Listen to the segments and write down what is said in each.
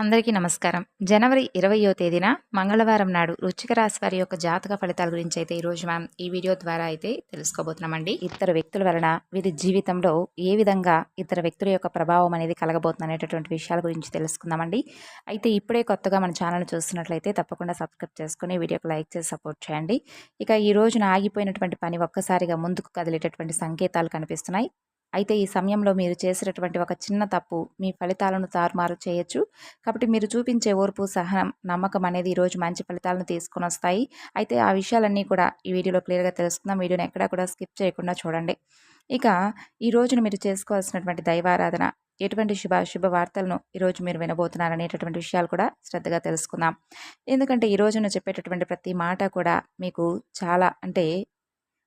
అందరికీ నమస్కారం. జనవరి ఇరవయో తేదీన మంగళవారం నాడు రుచిక రాశి వారి యొక్క జాతక ఫలితాల గురించి అయితే ఈరోజు మనం ఈ వీడియో ద్వారా అయితే తెలుసుకోబోతున్నామండి. ఇద్దరు వ్యక్తుల వలన వీరి జీవితంలో ఏ విధంగా ఇద్దరు వ్యక్తుల యొక్క ప్రభావం అనేది కలగబోతుంది అనేటటువంటి విషయాల గురించి తెలుసుకుందామండి. అయితే ఇప్పుడే కొత్తగా మన ఛానల్ చూస్తున్నట్లయితే తప్పకుండా సబ్స్క్రైబ్ చేసుకుని వీడియోకి లైక్ చేసి సపోర్ట్ చేయండి. ఇక ఈ రోజున ఆగిపోయినటువంటి పని ఒక్కసారిగా ముందుకు కదిలేటటువంటి సంకేతాలు కనిపిస్తున్నాయి. అయితే ఈ సమయంలో మీరు చేసినటువంటి ఒక చిన్న తప్పు మీ ఫలితాలను తారుమారు చేయొచ్చు. కాబట్టి మీరు చూపించే ఓర్పు సహనం నమ్మకం అనేది ఈరోజు మంచి ఫలితాలను తీసుకొని వస్తాయి. అయితే ఆ విషయాలన్నీ కూడా ఈ వీడియోలో క్లియర్గా తెలుసుకుందాం వీడియోని ఎక్కడా కూడా స్కిప్ చేయకుండా చూడండి. ఇక ఈ రోజున మీరు చేసుకోవాల్సినటువంటి దైవారాధన ఎటువంటి శుభ శుభ వార్తలను ఈరోజు మీరు వినబోతున్నారు అనేటటువంటి విషయాలు కూడా శ్రద్ధగా తెలుసుకుందాం. ఎందుకంటే ఈ రోజున చెప్పేటటువంటి ప్రతి మాట కూడా మీకు చాలా అంటే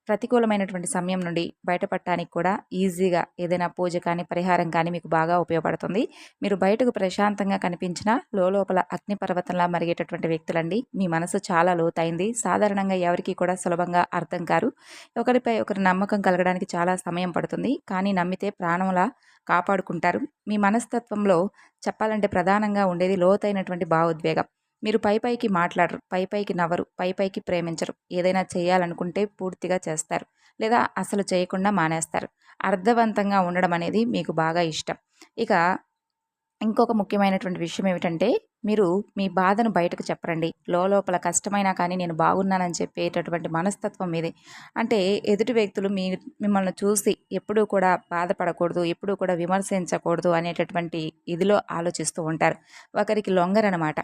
ప్రతికూలమైనటువంటి సమయం నుండి బయటపడటానికి కూడా ఈజీగా ఏదైనా పూజ కానీ పరిహారం కానీ మీకు బాగా ఉపయోగపడుతుంది. మీరు బయటకు ప్రశాంతంగా కనిపించిన లోపల అగ్నిపర్వతంలా మరిగేటటువంటి వ్యక్తులండి. మీ మనసు చాలా లోతైంది. సాధారణంగా ఎవరికి కూడా సులభంగా అర్థం కారు. ఒకరిపై ఒకరి నమ్మకం కలగడానికి చాలా సమయం పడుతుంది. కానీ నమ్మితే ప్రాణంలా కాపాడుకుంటారు. మీ మనస్తత్వంలో చెప్పాలంటే ప్రధానంగా ఉండేది లోతైనటువంటి భావోద్వేగం. మీరు పై పైకి మాట్లాడరు పై పైకి నవ్వరు పై పైకి ప్రేమించరు. ఏదైనా చేయాలనుకుంటే పూర్తిగా చేస్తారు లేదా అసలు చేయకుండా మానేస్తారు. అర్థవంతంగా ఉండడం అనేది మీకు బాగా ఇష్టం. ఇక ఇంకొక ముఖ్యమైనటువంటి విషయం ఏమిటంటే మీరు మీ బాధను బయటకు చెప్పరండి. లోపల కష్టమైనా కానీ నేను బాగున్నానని చెప్పేటటువంటి మనస్తత్వం మీది. అంటే ఎదుటి వ్యక్తులు మీ మిమ్మల్ని చూసి ఎప్పుడూ కూడా బాధపడకూడదు ఎప్పుడూ కూడా విమర్శించకూడదు అనేటటువంటి ఇదిలో ఆలోచిస్తూ ఉంటారు. ఒకరికి లొంగరనమాట.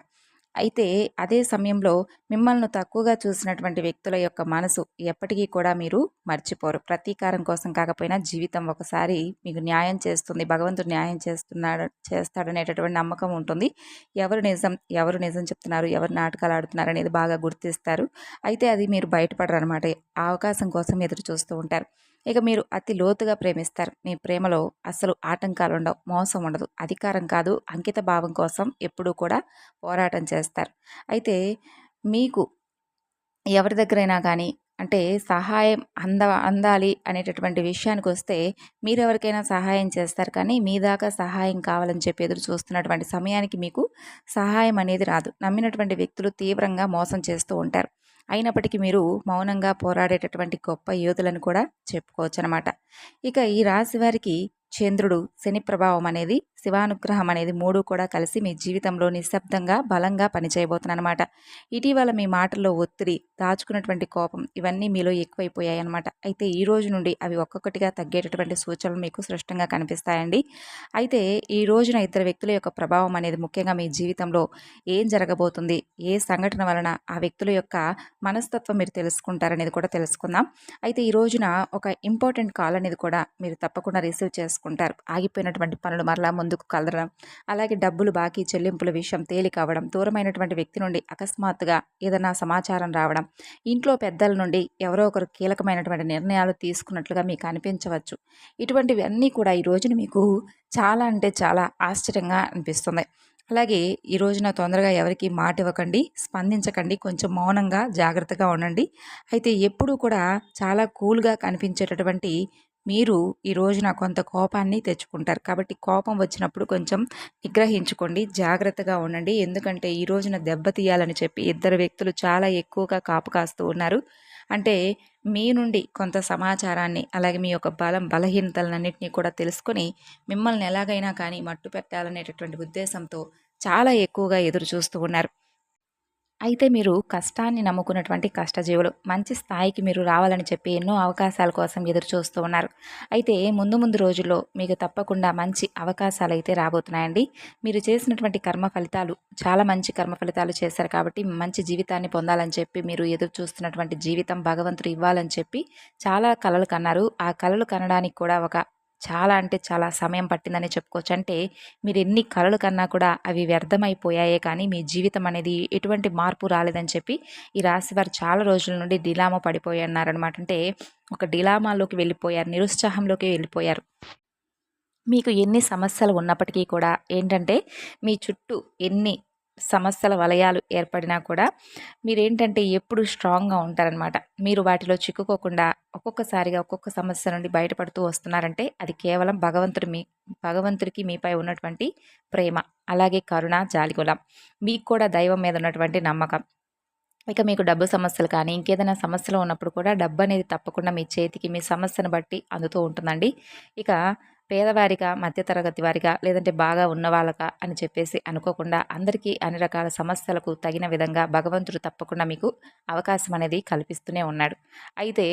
అయితే అదే సమయంలో మిమ్మల్ని తక్కువగా చూసినటువంటి వ్యక్తుల యొక్క మనసు ఎప్పటికీ కూడా మీరు మర్చిపోరు. ప్రతీకారం కోసం కాకపోయినా జీవితం ఒకసారి మీకు న్యాయం చేస్తుంది. భగవంతుడు న్యాయం చేస్తున్నాడు చేస్తాడనేటటువంటి నమ్మకం ఉంటుంది. ఎవరు నిజం ఎవరు నిజం చెప్తున్నారు ఎవరు నాటకాలు ఆడుతున్నారు అనేది బాగా గుర్తిస్తారు. అయితే అది మీరు బయటపడరు అనమాట ఆ అవకాశం కోసం ఎదురు చూస్తూ ఉంటారు. ఇక మీరు అతి లోతుగా ప్రేమిస్తారు. మీ ప్రేమలో అసలు ఆటంకాలు ఉండవు మోసం ఉండదు. అధికారం కాదు అంకిత భావం కోసం ఎప్పుడూ కూడా పోరాటం చేస్తారు. అయితే మీకు ఎవరి దగ్గరైనా కానీ అంటే సహాయం అంద అందాలి అనేటటువంటి విషయానికి వస్తే మీరు ఎవరికైనా సహాయం చేస్తారు. కానీ మీ దాకా సహాయం కావాలని చెప్పి ఎదురు చూస్తున్నటువంటి సమయానికి మీకు సహాయం అనేది రాదు. నమ్మినటువంటి వ్యక్తులు తీవ్రంగా మోసం చేస్తూ ఉంటారు. అయినప్పటికీ మీరు మౌనంగా పోరాడేటటువంటి గొప్ప యోధులను కూడా చెప్పుకోవచ్చు అనమాట ఇక ఈ రాశి వారికి చంద్రుడు శని ప్రభావం అనేది శివానుగ్రహం అనేది మూడు కూడా కలిసి మీ జీవితంలో నిశ్శబ్దంగా బలంగా పనిచేయబోతున్నానమాట ఇటీవల మీ మాటల్లో ఒత్తిడి దాచుకున్నటువంటి కోపం ఇవన్నీ మీలో ఎక్కువైపోయాయి అనమాట అయితే ఈ రోజు నుండి అవి ఒక్కొక్కటిగా తగ్గేటటువంటి సూచనలు మీకు స్పష్టంగా కనిపిస్తాయండి. అయితే ఈ రోజున ఇద్దరు వ్యక్తుల యొక్క ప్రభావం అనేది ముఖ్యంగా మీ జీవితంలో ఏం జరగబోతుంది? ఏ సంఘటన వలన ఆ వ్యక్తుల యొక్క మనస్తత్వం మీరు తెలుసుకుంటారనేది కూడా తెలుసుకుందాం. అయితే ఈ రోజున ఒక ఇంపార్టెంట్ కాల్ అనేది కూడా మీరు తప్పకుండా రిసీవ్ చేసుకుంటారు ఆగిపోయినటువంటి పనులు మరలా ముందుకు కలరడం అలాగే డబ్బులు బాకీ చెల్లింపుల విషయం తేలిక అవ్వడం దూరమైనటువంటి వ్యక్తి నుండి అకస్మాత్తుగా ఏదైనా సమాచారం రావడం ఇంట్లో పెద్దల నుండి ఎవరో ఒకరు కీలకమైనటువంటి నిర్ణయాలు తీసుకున్నట్లుగా మీకు అనిపించవచ్చు. ఇటువంటివన్నీ కూడా ఈ రోజున మీకు చాలా అంటే చాలా ఆశ్చర్యంగా అనిపిస్తుంది. అలాగే ఈ రోజున తొందరగా ఎవరికి మాట ఇవ్వకండి స్పందించకండి కొంచెం మౌనంగా జాగ్రత్తగా ఉండండి. అయితే ఎప్పుడూ కూడా చాలా కూల్గా కనిపించేటటువంటి మీరు ఈ రోజున కొంత కోపాన్ని తెచ్చుకుంటారు. కాబట్టి కోపం వచ్చినప్పుడు కొంచెం నిగ్రహించుకోండి. జాగ్రత్తగా ఉండండి. ఎందుకంటే ఈ రోజున దెబ్బతీయాలని చెప్పి ఇద్దరు వ్యక్తులు చాలా ఎక్కువగా కాపు కాస్తూ ఉన్నారు. అంటే మీ నుండి కొంత సమాచారాన్ని అలాగే మీ యొక్క బలం బలహీనతలన్నింటినీ కూడా తెలుసుకొని మిమ్మల్ని ఎలాగైనా కానీ మట్టు పెట్టాలనేటటువంటి ఉద్దేశంతో చాలా ఎక్కువగా ఎదురు చూస్తూ ఉన్నారు. అయితే మీరు కష్టాన్ని నమ్ముకున్నటువంటి కష్టజీవులు. మంచి స్థాయికి మీరు రావాలని చెప్పి ఎన్నో అవకాశాల కోసం ఎదురు చూస్తూ ఉన్నారు. అయితే ముందు ముందు రోజుల్లో మీకు తప్పకుండా మంచి అవకాశాలు అయితే రాబోతున్నాయండి. మీరు చేసినటువంటి కర్మ ఫలితాలు చాలా మంచి కర్మ ఫలితాలు చేశారు కాబట్టి మంచి జీవితాన్ని పొందాలని చెప్పి మీరు ఎదురు చూస్తున్నటువంటి జీవితం భగవంతుడు ఇవ్వాలని చెప్పి చాలా కళలు కన్నారు. ఆ కళలు కనడానికి కూడా ఒక చాలా అంటే చాలా సమయం పట్టిందని చెప్పుకోవచ్చు. అంటే మీరు ఎన్ని కళలు కన్నా కూడా అవి వ్యర్థమైపోయాయే కానీ మీ జీవితం అనేది ఎటువంటి మార్పు రాలేదని చెప్పి ఈ రాశి వారు చాలా రోజుల నుండి డిలామా పడిపోయి అన్నారనమాట అంటే ఒక డిలామాలోకి వెళ్ళిపోయారు నిరుత్సాహంలోకి వెళ్ళిపోయారు. మీకు ఎన్ని సమస్యలు ఉన్నప్పటికీ కూడా ఏంటంటే మీ చుట్టూ ఎన్ని సమస్యల వలయాలు ఏర్పడినా కూడా మీరేంటంటే ఎప్పుడు స్ట్రాంగ్గా ఉంటారనమాట. మీరు వాటిలో చిక్కుకోకుండా ఒక్కొక్కసారిగా ఒక్కొక్క సమస్య నుండి బయటపడుతూ వస్తున్నారంటే అది కేవలం భగవంతుడి మీ భగవంతుడికి మీపై ఉన్నటువంటి ప్రేమ అలాగే కరుణ జాలిగులం మీకు కూడా దైవం మీద ఉన్నటువంటి నమ్మకం. ఇక మీకు డబ్బు సమస్యలు కానీ ఇంకేదైనా సమస్యలు ఉన్నప్పుడు కూడా డబ్బు అనేది తప్పకుండా మీ చేతికి మీ సమస్యను బట్టి అందుతూ ఉంటుందండి. ఇక పేదవారిగా మధ్యతరగతి వారిగా లేదంటే బాగా ఉన్నవాళ్ళక అని చెప్పేసి అనుకోకుండా అందరికీ అన్ని రకాల సమస్యలకు తగిన విధంగా భగవంతుడు తప్పకుండా మీకు అవకాశం అనేది కల్పిస్తూనే ఉన్నాడు. అయితే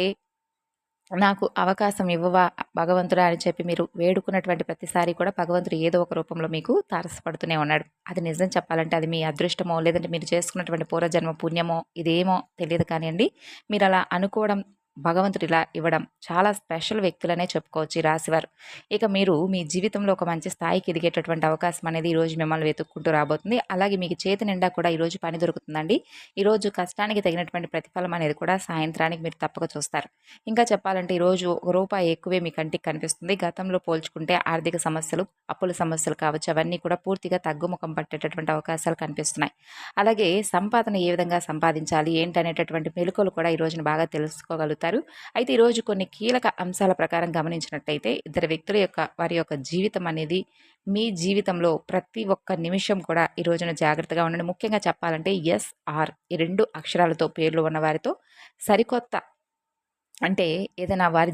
నాకు అవకాశం ఇవ్వవా భగవంతుడా అని చెప్పి మీరు వేడుకున్నటువంటి ప్రతిసారి కూడా భగవంతుడు ఏదో ఒక రూపంలో మీకు తారసపడుతూనే ఉన్నాడు. అది నిజం చెప్పాలంటే అది మీ అదృష్టమో లేదంటే మీరు చేసుకున్నటువంటి పూర్వజన్మ పుణ్యమో ఇదేమో తెలియదు కానివ్వండి మీరు అలా అనుకోవడం భగవంతుడు ఇలా ఇవ్వడం చాలా స్పెషల్ వ్యక్తులనే చెప్పుకోవచ్చు ఈ రాశివారు. ఇక మీరు మీ జీవితంలో ఒక మంచి స్థాయికి ఎదిగేటటువంటి అవకాశం అనేది ఈరోజు మిమ్మల్ని వెతుక్కుంటూ రాబోతుంది. అలాగే మీకు చేతి నిండా కూడా ఈరోజు పని దొరుకుతుందండి. ఈరోజు కష్టానికి తగినటువంటి ప్రతిఫలం అనేది కూడా సాయంత్రానికి మీరు తప్పక చూస్తారు. ఇంకా చెప్పాలంటే ఈరోజు ఒక రూపాయి ఎక్కువే మీ కంటికి కనిపిస్తుంది. గతంలో పోల్చుకుంటే ఆర్థిక సమస్యలు అప్పుల సమస్యలు కావచ్చు అవన్నీ కూడా పూర్తిగా తగ్గుముఖం పట్టేటటువంటి అవకాశాలు కనిపిస్తున్నాయి. అలాగే సంపాదన ఏ విధంగా సంపాదించాలి ఏంటనేటటువంటి మెలుకలు కూడా ఈ రోజున బాగా తెలుసుకోగలుగుతారు. చెప్తారు అయితే ఈరోజు కొన్ని కీలక అంశాల ప్రకారం గమనించినట్టయితే ఇద్దరు వ్యక్తుల యొక్క వారి యొక్క జీవితం అనేది మీ జీవితంలో ప్రతి ఒక్క నిమిషం కూడా ఈ రోజున జాగ్రత్తగా ఉండండి. ముఖ్యంగా చెప్పాలంటే ఎస్ ఆర్ ఈ రెండు అక్షరాలతో పేర్లు ఉన్న వారితో సరికొత్త అంటే ఏదైనా వారి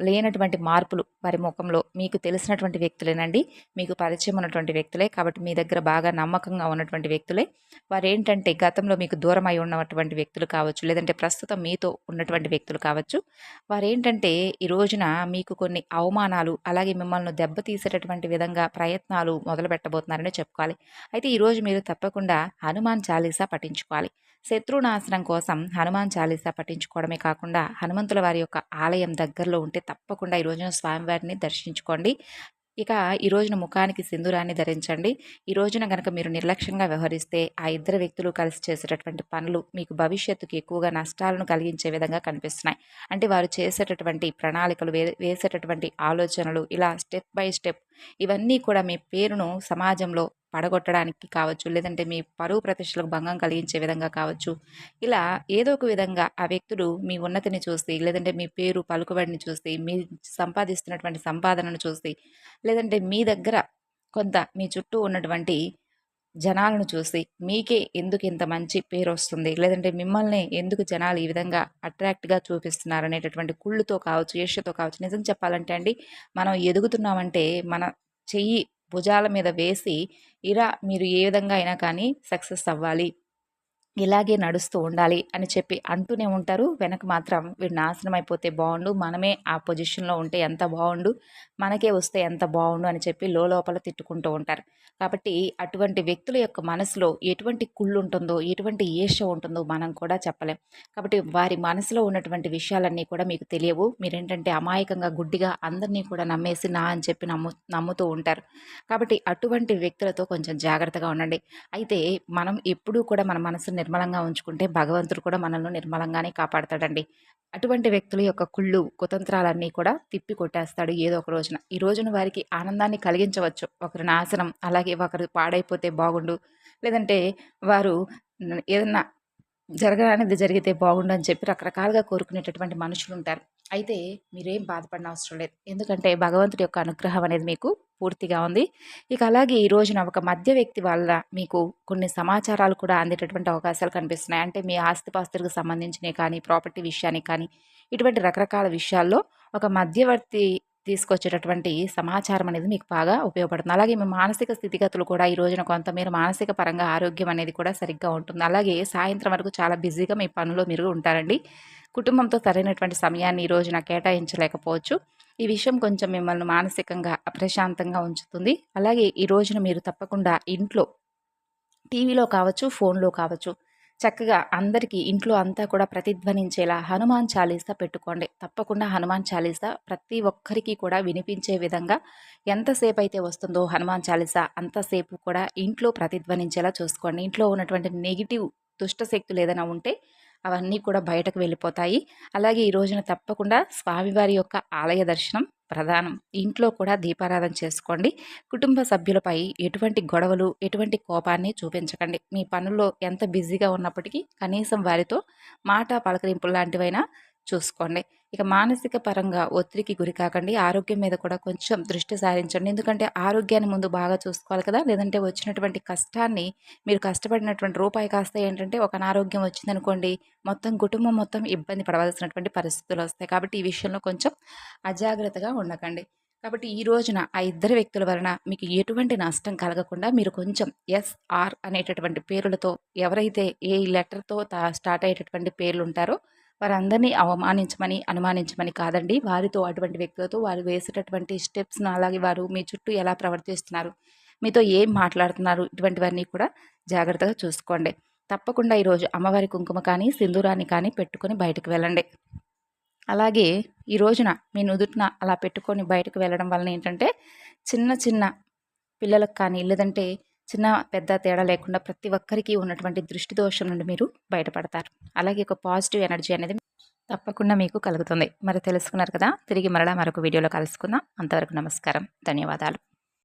లేనటువంటి మార్పులు వారి ముఖంలో మీకు తెలిసినటువంటి వ్యక్తులేనండి. మీకు పరిచయం ఉన్నటువంటి వ్యక్తులే. కాబట్టి మీ దగ్గర బాగా నమ్మకంగా ఉన్నటువంటి వ్యక్తులే. వారు ఏంటంటే గతంలో మీకు దూరం అయి ఉన్నటువంటి వ్యక్తులు కావచ్చు లేదంటే ప్రస్తుతం మీతో ఉన్నటువంటి వ్యక్తులు కావచ్చు. వారు ఏంటంటే ఈ రోజున మీకు కొన్ని అవమానాలు అలాగే మిమ్మల్ని దెబ్బతీసేటటువంటి విధంగా ప్రయత్నాలు మొదలు పెట్టబోతున్నారని చెప్పుకోవాలి. అయితే ఈరోజు మీరు తప్పకుండా హనుమాన్ చాలీసా పఠించుకోవాలి. శత్రునాశనం కోసం హనుమాన్ చాలీసా పఠించుకోవడమే కాకుండా హనుమంతుల వారి యొక్క ఆలయం దగ్గరలో ఉంటే తప్పకుండా ఈ రోజున స్వామివారిని దర్శించుకోండి. ఇక ఈ రోజున ముఖానికి సింధూరాన్ని ధరించండి. ఈ రోజున గనక మీరు నిర్లక్ష్యంగా వ్యవహరిస్తే ఆ ఇద్దరు వ్యక్తులు కలిసి చేసేటటువంటి పనులు మీకు భవిష్యత్తుకి ఎక్కువగా నష్టాలను కలిగించే విధంగా కనిపిస్తున్నాయి. అంటే వారు చేసేటటువంటి ప్రణాళికలు వే వేసేటటువంటి ఆలోచనలు ఇలా స్టెప్ బై స్టెప్ ఇవన్నీ కూడా మీ పేరును సమాజంలో పడగొట్టడానికి కావచ్చు లేదంటే మీ పరువు ప్రతిష్టలకు భంగం కలిగించే విధంగా కావచ్చు. ఇలా ఏదో ఒక విధంగా ఆ వ్యక్తులు మీ ఉన్నతిని చూసి లేదంటే మీ పేరు పలుకుబడిని చూసి మీ సంపాదిస్తున్నటువంటి సంపాదనను చూసి లేదంటే మీ దగ్గర కొంత మీ చుట్టూ ఉన్నటువంటి జనాలను చూసి మీకే ఎందుకు ఇంత మంచి పేరు వస్తుంది? లేదంటే మిమ్మల్ని ఎందుకు జనాలు ఈ విధంగా అట్రాక్ట్గా చూపిస్తున్నారు అనేటటువంటి కుళ్ళుతో కావచ్చు ఈర్ష్యతో కావచ్చు నిజం చెప్పాలంటే అండి మనం ఎదుగుతున్నామంటే మన చెయ్యి భుజాల మీద వేసి ఇరా మీరు ఏ విధంగా అయినా కానీ సక్సెస్ అవ్వాలి. ఇలాగే నడుస్తూ ఉండాలి అని చెప్పి అంటూనే ఉంటారు. వెనక మాత్రం వీడు నాశనం అయిపోతే బాగుండు మనమే ఆ పొజిషన్లో ఉంటే ఎంత బాగుండు మనకే వస్తే ఎంత బాగుండు అని చెప్పి లోపల తిట్టుకుంటూ ఉంటారు. కాబట్టి అటువంటి వ్యక్తుల యొక్క మనసులో ఎటువంటి కుళ్ళు ఉంటుందో ఎటువంటి ఈర్ష ఉంటుందో మనం కూడా చెప్పలేం. కాబట్టి వారి మనసులో ఉన్నటువంటి విషయాలన్నీ కూడా మీకు తెలియవు. మీరేంటంటే అమాయకంగా గుడ్డిగా అందరినీ కూడా నమ్మేసి నా అని చెప్పి నమ్ము నమ్ముతూ ఉంటారు. కాబట్టి అటువంటి వ్యక్తులతో కొంచెం జాగ్రత్తగా ఉండండి. అయితే మనం ఎప్పుడూ కూడా మన మనసుని నిర్మలంగా ఉంచుకుంటే భగవంతుడు కూడా మనల్ని నిర్మలంగానే కాపాడతాడండి. అటువంటి వ్యక్తుల యొక్క కుళ్ళు కుతంత్రాలన్నీ కూడా తిప్పి కొట్టేస్తాడు ఏదో ఒక రోజున. ఈ రోజున వారికి ఆనందాన్ని కలిగించవచ్చు. ఒకరి నాశనం అలాగే ఒకరు పాడైపోతే బాగుండు. లేదంటే వారు ఏదన్నా జరగరానిది జరిగితే బాగుండని చెప్పి రకరకాలుగా కోరుకునేటటువంటి మనుషులు ఉంటారు అయితే మీరేం బాధపడిన అవసరం లేదు. ఎందుకంటే భగవంతుడి యొక్క అనుగ్రహం అనేది మీకు పూర్తిగా ఉంది. ఇక అలాగే ఈ రోజున ఒక మధ్య వ్యక్తి వల్ల మీకు కొన్ని సమాచారాలు కూడా అందేటటువంటి అవకాశాలు కనిపిస్తున్నాయి. అంటే మీ ఆస్తిపాస్తులకు సంబంధించినవి కానీ ప్రాపర్టీ విషయానికి కానీ ఇటువంటి రకరకాల విషయాల్లో ఒక మధ్యవర్తి తీసుకొచ్చేటటువంటి సమాచారం అనేది మీకు బాగా ఉపయోగపడుతుంది. అలాగే మీ మానసిక స్థితిగతులు కూడా ఈ రోజున కొంతమేర మానసిక పరంగా ఆరోగ్యం అనేది కూడా సరిగ్గా ఉంటుంది. అలాగే సాయంత్రం వరకు చాలా బిజీగా మీ పనులు మీరు ఉంటారండి. కుటుంబంతో సరైనటువంటి సమయాన్ని ఈ రోజున కేటాయించలేకపోవచ్చు. ఈ విషయం కొంచెం మిమ్మల్ని మానసికంగా అప్రశాంతంగా ఉంచుతుంది. అలాగే ఈ రోజున మీరు తప్పకుండా ఇంట్లో టీవీలో కావచ్చు ఫోన్లో కావచ్చు చక్కగా అందరికీ ఇంట్లో అంతా కూడా ప్రతిధ్వనించేలా హనుమాన్ చాలీసా పెట్టుకోండి. తప్పకుండా హనుమాన్ చాలీసా ప్రతి ఒక్కరికి కూడా వినిపించే విధంగా ఎంతసేపు అయితే వస్తుందో హనుమాన్ చాలీసా అంతసేపు కూడా ఇంట్లో ప్రతిధ్వనించేలా చూసుకోండి. ఇంట్లో ఉన్నటువంటి నెగిటివ్ దుష్టశక్తులు ఏదైనా ఉంటే అవన్నీ కూడా బయటకు వెళ్ళిపోతాయి. అలాగే ఈ రోజున తప్పకుండా స్వామివారి యొక్క ఆలయ దర్శనం ప్రధానం. ఇంట్లో కూడా దీపారాధన చేసుకోండి. కుటుంబ సభ్యులపై ఎటువంటి గొడవలు ఎటువంటి కోపాన్ని చూపించకండి. మీ పనుల్లో ఎంత బిజీగా ఉన్నప్పటికీ కనీసం వారితో మాట పలకరింపు లాంటివైనా చూసుకోండి. ఇక మానసిక పరంగా ఒత్తిడికి గురి కాకండి. ఆరోగ్యం మీద కూడా కొంచెం దృష్టి సారించండి. ఎందుకంటే ఆరోగ్యాన్ని ముందు బాగా చూసుకోవాలి కదా. లేదంటే వచ్చినటువంటి కష్టాన్ని మీరు కష్టపడినటువంటి రూపాయి కాస్త ఏంటంటే ఒక అనారోగ్యం వచ్చిందనుకోండి మొత్తం కుటుంబం మొత్తం ఇబ్బంది పడవలసినటువంటి పరిస్థితులు వస్తాయి. కాబట్టి ఈ విషయంలో కొంచెం అజాగ్రత్తగా ఉండకండి. కాబట్టి ఈ రోజున ఆ ఇద్దరు వ్యక్తుల వలన మీకు ఎటువంటి నష్టం కలగకుండా మీరు కొంచెం ఎస్ఆర్ అనేటటువంటి పేర్లతో ఎవరైతే ఏ లెటర్తో స్టార్ట్ అయ్యేటటువంటి పేర్లు ఉంటారో వారందరినీ అవమానించమని అనుమానించమని కాదండి. వారితో అటువంటి వ్యక్తులతో వారు వేసేటటువంటి స్టెప్స్ను అలాగే వారు మీ చుట్టూ ఎలా ప్రవర్తిస్తున్నారు మీతో ఏం మాట్లాడుతున్నారు ఇటువంటివన్నీ కూడా జాగ్రత్తగా చూసుకోండి. తప్పకుండా ఈరోజు అమ్మవారి కుంకుమ కానీ సింధూరాన్ని కానీ పెట్టుకొని బయటకు వెళ్ళండి. అలాగే ఈ రోజున మీ నుదుటిన అలా పెట్టుకొని బయటకు వెళ్ళడం వలన ఏంటంటే చిన్న చిన్న పిల్లలకు కానీ లేదంటే చిన్న పెద్ద తేడా లేకుండా ప్రతి ఒక్కరికి ఉన్నటువంటి దృష్టి దోషం నుండి మీరు బయటపడతారు. అలాగే ఒక పాజిటివ్ ఎనర్జీ అనేది తప్పకుండా మీకు కలుగుతుంది. మరి తెలుసుకున్నారు కదా? తిరిగి మరలా మరొక వీడియోలో కలుసుకుందాం. అంతవరకు నమస్కారం. ధన్యవాదాలు.